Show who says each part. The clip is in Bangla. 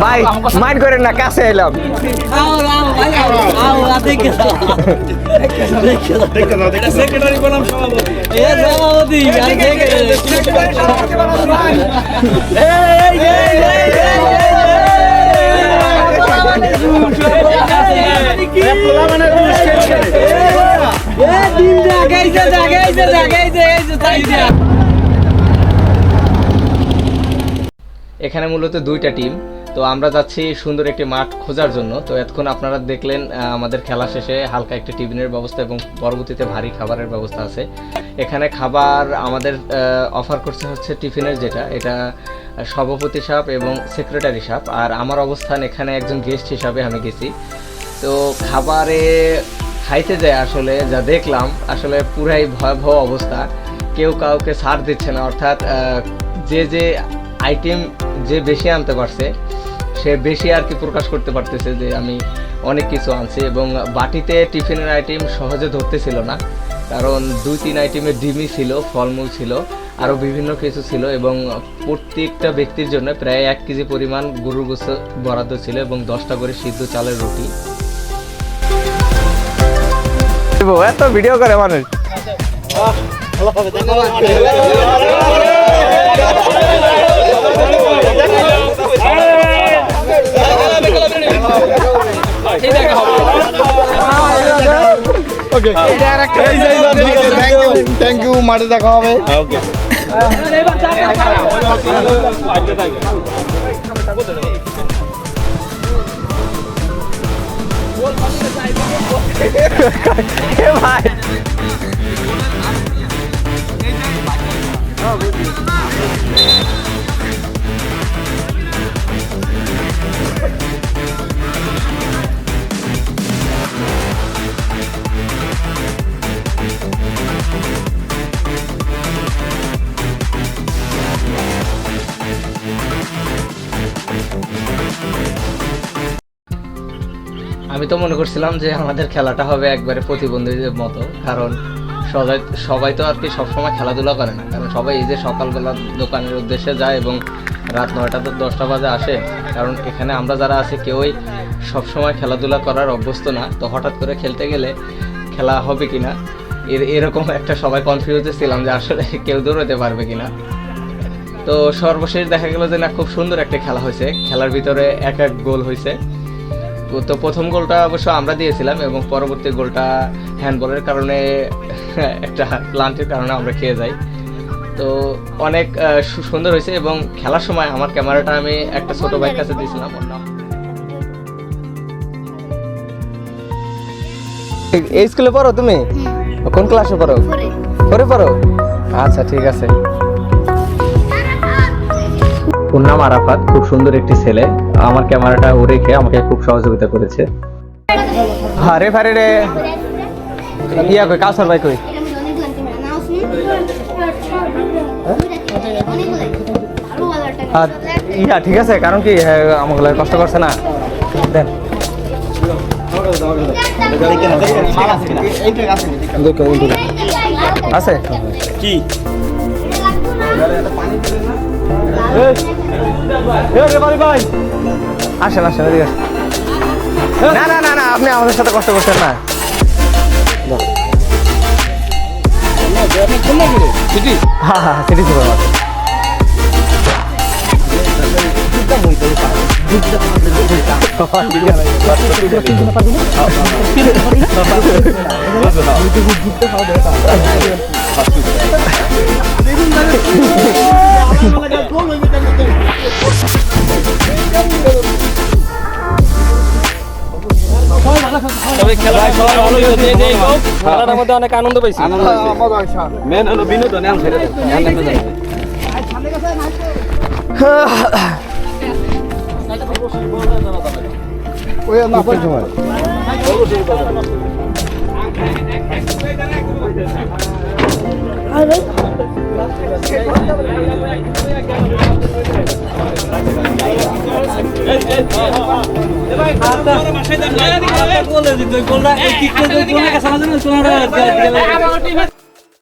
Speaker 1: ভাই মাইন্ড করেন না কাছে এলাম
Speaker 2: সেক্রেটারি বললাম সভাপতি
Speaker 1: এখানে মূলত দুইটা টিম। তো আমরা যাচ্ছি সুন্দর একটি মাঠ খোঁজার জন্য। তো এতক্ষণ আপনারা দেখলেন আমাদের খেলা শেষে হালকা একটি টিফিনের ব্যবস্থা এবং পরবর্তীতে ভারী খাবারের ব্যবস্থা আছে। এখানে খাবার আমাদের অফার করছে হচ্ছে টিফিনের যেটা। এটা সভাপতি সাপ এবং সেক্রেটারি সাপ আর আমার অবস্থান এখানে একজন গেস্ট হিসাবে আমি গেছি। তো খাবারে খাইতে যায় আসলে, যা দেখলাম, আসলে পুরাই ভয়াবহ অবস্থা। কেউ কাউকে ছাড় দিচ্ছে না। অর্থাৎ যে যে আইটেম যে বেশি আনতে পারছে সে বেশি আর কি প্রকাশ করতে পারতেছে যে আমি অনেক কিছু আনছি এবং বাটিতে টিফিনের আইটেম সহজে ধরতেছিল না। কারণ দুই তিন আইটেমের ডিমই ছিল ফলমূল ছিল আরও বিভিন্ন কিছু ছিল এবং প্রত্যেকটা ব্যক্তির জন্য প্রায় এক কেজি পরিমাণ গরুর গোস্ত বরাদ্দ ছিল এবং দশটা করে সিদ্ধ চালের রুটি। এত ভিডিও করে মানুষ।
Speaker 3: থ্যাংক ইউ মাঠে দেখা হবে
Speaker 1: ভাই আমি তো মনে করছিলাম যে আমাদের খেলাটা হবে একবারে প্রতিবন্ধীদের মতো, কারণ সবাই সবাই তো আর কি সবসময় খেলাধুলা করে না, কারণ সবাই এই যে সকালবেলা দোকানের উদ্দেশ্যে যায় এবং রাত নয়টা তো দশটা বাজে আসে, কারণ এখানে আমরা যারা আছি কেউই সবসময় খেলাধুলা করার অভ্যস্ত না, তো হঠাৎ করে খেলতে গেলে খেলা হবে কিনা এর, এরকম একটা সবাই কনফিউজে ছিলাম যে আসলে কেউ দৌড়াতে পারবে কিনা তো সর্বশেষ দেখা গেল যে না, খুব সুন্দর একটা খেলা হয়েছে, খেলার ভিতরে এক এক গোল হয়েছে। তো- প্রথম গোলটা অবশ্য আমরা দিয়েছিলাম এবং পরবর্তী গোলটা হ্যান্ডবলের কারণে একটা প্লান্টের কারণে আমরা খেয়ে যাই। তো অনেক সুন্দর হয়েছে এবং খেলার সময় আমার ক্যামেরাটা আমি একটা ছোট ভাইয়ের কাছে দিয়েছিলাম ওর নাম। এই স্কুলে পড়ো তুমি? কোন ক্লাসে পড়ো? পরে পড়ো? আচ্ছা ঠিক আছে। ওর নাম আরাফাত খুব সুন্দর একটি ছেলে। আমার ক্যামেরাটা ও রেখে আমাকে খুব সহযোগিতা করেছে। আরে ফারে রে। ইয়া কই কাউসার ভাই কই? ইয়া ঠিক আছে কারণ কি আমাকে কষ্ট করছে না। দেন। আছে?
Speaker 2: কি?
Speaker 1: আসেন আসেন এদিকে। না না না না আপনি আমাদের সাথে কষ্ট করছেন না। হ্যাঁ হ্যাঁ সিটি মার্কেট
Speaker 2: তবে খেলা সবাই ভালো হয়েছে মধ্যে অনেক আনন্দ পাইছি মেন হলো বিনোদন ছেড়ে।
Speaker 3: ওই না
Speaker 2: দিত গোলটা কাছে আমাদের না শোনা